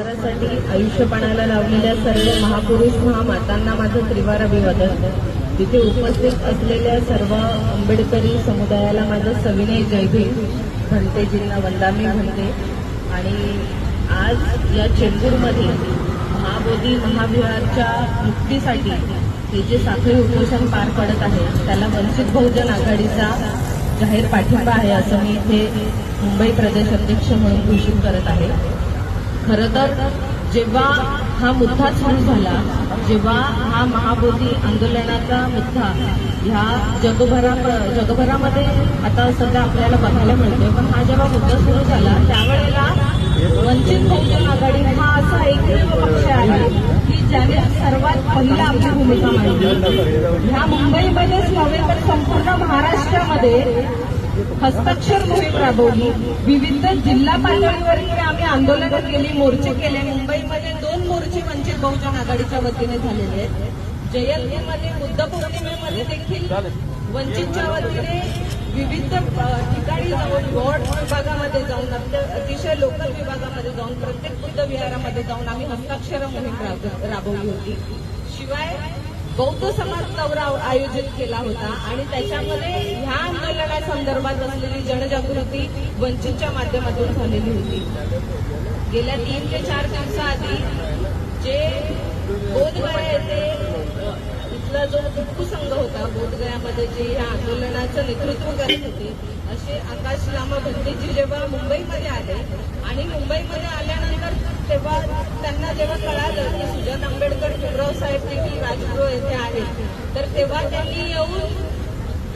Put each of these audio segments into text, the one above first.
आधारासाठी आयुष्यपणाला लावलेल्या सर्व महापुरुष महामातांना माझं त्रिवार अभिवादन. तिथे उपस्थित असलेल्या सर्व आंबेडकरी समुदायाला माझं सविनय जयभीम भंतेजींना वंदामी म्हणते. आणि आज या चेंबूरमध्ये महाबोधी महाविहारच्या मुक्तीसाठी हे जे साखळी उपोषण पार पडत आहे त्याला वंचित बहुजन आघाडीचा जाहीर पाठिंबा आहे असं मी इथे मुंबई प्रदेश अध्यक्ष म्हणून घोषित करत आहे. खरं तर जेव्हा हा मुद्दा सुरू झाला जेव्हा हा महाबोधी आंदोलनाचा मुद्दा ह्या जगभरा जगभरामध्ये आता सध्या आपल्याला बघायला मिळतोय पण हा जेव्हा मुद्दा सुरू झाला त्यावेळेला वंचित बहुजन आघाडी हा असा एकमेव पक्ष आहे की ज्याने सर्वात पहिला आपली भूमिका मांडली. ह्या मुंबईमध्येच नव्हे तर संपूर्ण महाराष्ट्रामध्ये हस्ताक्षर मोहीम राबवली. विविध जिल्हा पातळीवरती आम्ही आंदोलन केली. मोर्चे केले. मुंबईमध्ये दोन मोर्चे वंचित बहुजन आघाडीच्या वतीने झालेले आहेत. जयंतीमध्ये बुद्ध पौर्णिमेमध्ये देखील वंचितच्या वतीने विविध ठिकाणी जाऊन वॉर्ड विभागामध्ये जाऊन अतिशय लोकल विभागामध्ये जाऊन प्रत्येक बुद्ध विहारामध्ये जाऊन आम्ही हस्ताक्षर मोहीम राबवली होती. शिवाय बौद्ध समाज दौरा आयोजित केला होता आणि त्याच्यामध्ये ह्या आंदोलनासंदर्भात असलेली जनजागृती वंचितच्या माध्यमातून झालेली होती. गेल्या तीन ते चार दिवसाआधी जे बोधगया येथे इथला जो टिप्पू संघ होता बोधगयामध्ये जे या आंदोलनाचं नेतृत्व करत होते असे आकाश लामा भट्टीजी जेव्हा मुंबईमध्ये आले आणि मुंबईमध्ये आल्यानंतर तेव्हा त्यांना जेव्हा कळालं की साहेब देखील राजगृह येथे आहेत तर तेव्हा त्यांनी येऊन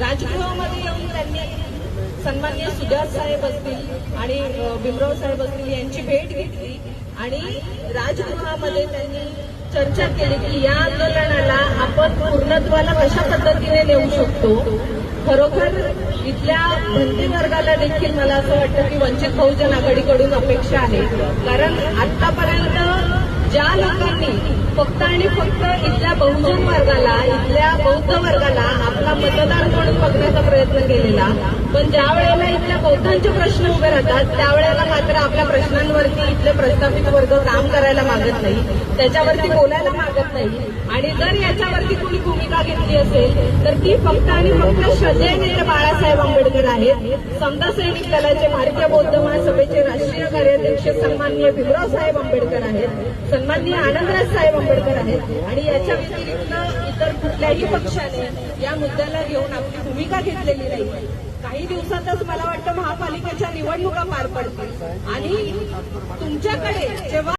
राजगृहामध्ये येऊन त्यांनी सन्मान्य सुजात साहेब असतील आणि भीमराव साहेब असतील यांची भेट घेतली आणि राजगृहामध्ये त्यांनी चर्चा केली की या आंदोलनाला आपण पूर्णत्वाला कशा पद्धतीने नेऊ शकतो? खरोखर इथल्या भंती वर्गाला देखील मला असं वाटतं की वंचित बहुजन आघाडीकडून अपेक्षा आहे. कारण आतापर्यंत ज्या लोकांनी फक्त आणि फक्त इथल्या बहुजन वर्गाला इथल्या बौद्ध वर्गाला आपला मतदार म्हणून बघण्याचा प्रयत्न केलेला. पण ज्या वेळेला इथल्या बौद्धांचे प्रश्न उभे राहतात त्यावेळेला मात्र आपल्या प्रश्नांवरती इथले प्रस्थापित वर्ग काम करायला मागत नाही. त्याच्यावरती बोलायला मागत नाही. आणि जर याच्यावरती कोणी भूमिका घेतली असेल तर ती फक्त आणि फक्त श्रद्धेय नेते बाळासाहेब आंबेडकर आहेत. समता सैनिक दलाचे भारतीय बौद्ध महासभेचे राष्ट्रीय कार्याध्यक्ष सन्माननीय भीमराव साहेब आंबेडकर आहेत. सन्माननीय आनंदराज साहेब आंबेडकर आहेत. आणि याच्या व्यतिरिक्त इतर कुठल्याही पक्षाने या मुद्द्याला घेऊन आपली भूमिका घेतलेली नाही. काही दिवसातच मला वाटतं महापालिकेच्या निवडणुका पार पडतील. आणि तुमच्याकडे जेव्हा